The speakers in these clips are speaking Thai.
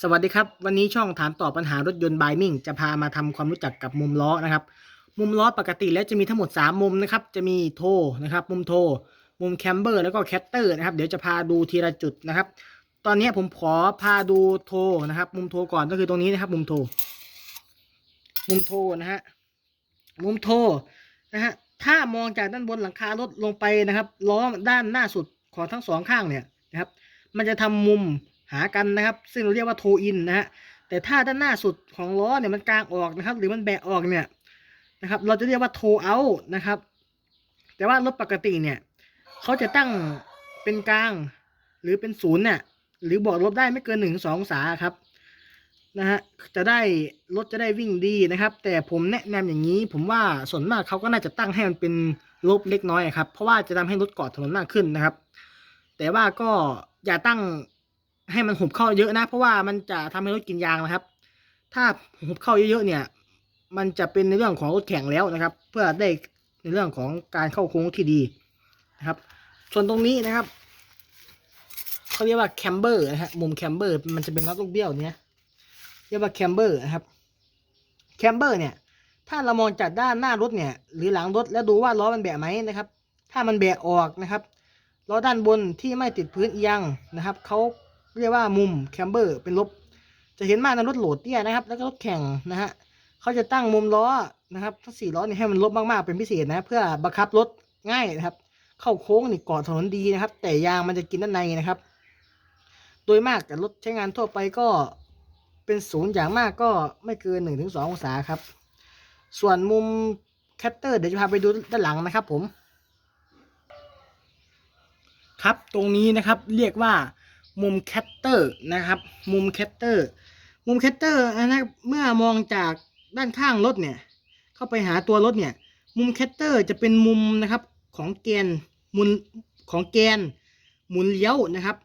สวัสดีครับ วันนี้ช่องถามตอบปัญหารถยนต์บายมิ่งจะพามาทำความรู้จักกับมุมล้อนะครับ มุมล้อปกติแล้วจะมีทั้งหมด 3 มุมนะครับ จะมีโทนะครับ มุมโท มุมแคมเบอร์แล้วก็แคตเตอร์นะครับ เดี๋ยวจะพาดูทีละจุดนะครับ ตอนนี้ผมขอพาดูโทนะครับ มุมโทก่อนก็คือตรงนี้นะครับ มุมโท มุมโทนะฮะ มุมโทนะฮะ ถ้ามองจากด้านบนหลังคารถลงไปนะครับ ล้อด้านหน้าสุดของทั้งสองข้างเนี่ยนะครับ มันจะทำมุม หากันนะครับ ซึ่งเราเรียกว่าโทอินนะฮะแต่ถ้าด้านหน้าสุดของล้อเนี่ยมันกลางออกนะครับ หรือมันแบะออกเนี่ยนะครับ เราจะเรียกว่าโทเอานะครับ แต่ว่ารถปกติเนี่ยเขาจะตั้งเป็นกลางหรือเป็นศูนย์เนี่ยหรือบอกลบได้ไม่เกินหนึ่งสององศาครับนะฮะจะได้รถจะได้วิ่งดีนะครับ แต่ผมแนะนำอย่างนี้ ผมว่าส่วนมากเขาก็น่าจะตั้งให้มันเป็นลบเล็กน้อยครับ เพราะว่าจะทำให้รถเกาะถนนมากขึ้นนะครับ แต่ว่าก็อย่าตั้ง ให้มันหุบเข้าเยอะนะ เพราะว่ามันจะทำให้รถกินยางนะครับ ถ้าหุบเข้าเยอะๆเนี่ย มันจะเป็นในเรื่องของรถแข่งแล้วนะครับ เพื่อได้ในเรื่องของการเข้าโค้งที่ดีนะครับ ส่วนตรงนี้นะครับเขาเรียกว่าแคมเบอร์นะฮะมุมแคมเบอร์มันจะเป็นน็อตลูกเบี้ยวเนี้ยเรียกว่าแคมเบอร์นะครับแคมเบอร์เนี่ย ถ้าเรามองจากด้านหน้ารถเนี่ย หรือหลังรถแล้วดูว่าล้อมันแบะไหมนะครับ ถ้ามันแบะออกนะครับล้อด้านบนที่ไม่ติดพื้นเอียงนะครับเขา เรียกว่ามุมแคมเบอร์เป็นลบ จะเห็นมากในรถโหลดเตี้ยนะครับ แล้วก็รถแข่งนะฮะเขาจะตั้งมุมล้อนะครับทั้งสี่ล้อเนี่ยให้มันลบมากๆเป็นพิเศษนะ เพื่อบังคับรถง่ายนะครับ เข้าโค้งนี่เกาะถนนดีนะครับ แต่ยางมันจะกินด้านในนะครับ โดยมากกับรถใช้งานทั่วไปก็เป็นศูนย์อย่างมากก็ไม่เกินหนึ่งถึงสององศาครับ ส่วนมุมแคตเตอร์เดี๋ยวจะพาไปดูด้านหลังนะครับผม ครับตรงนี้นะครับเรียกว่า มุมแคตเตอร์นะครับ มุมแคตเตอร์ มุมแคตเตอร์นะครับเมื่อมองจากด้านข้างรถเนี่ย เข้าไปหาตัวรถเนี่ย มุมแคตเตอร์จะเป็นมุมนะครับของแกนหมุนของแกนหมุนเลี้ยวนะครับ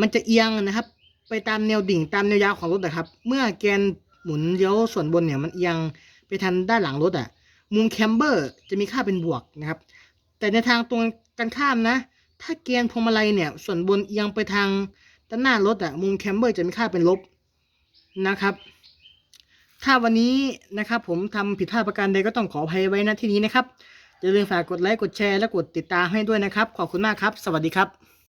มันจะเอียงนะครับ ไปตามแนวดิ่งตามแนวยาวของรถนะครับ เมื่อแกนหมุนเลี้ยวส่วนบนเนี่ยมันเอียงไปทางด้านหลังรถอะมุมแคมเบอร์จะมีค่าเป็นบวกนะครับ แต่ในทางตรงกันข้ามนะ ถ้าแกนพวงมาลัยเนี่ย ส่วนบนเอียงไปทางด้านหน้ารถอะมุมแคมเบอร์จะมีค่าเป็นลบนะครับ ถ้าวันนี้นะครับผมทำผิดพลาดประการใดก็ต้องขออภัยไว้ณที่นี้นะครับอย่าลืมฝากกดไลค์กดแชร์และกดติดตามให้ด้วยนะครับ ขอบคุณมากครับ สวัสดีครับ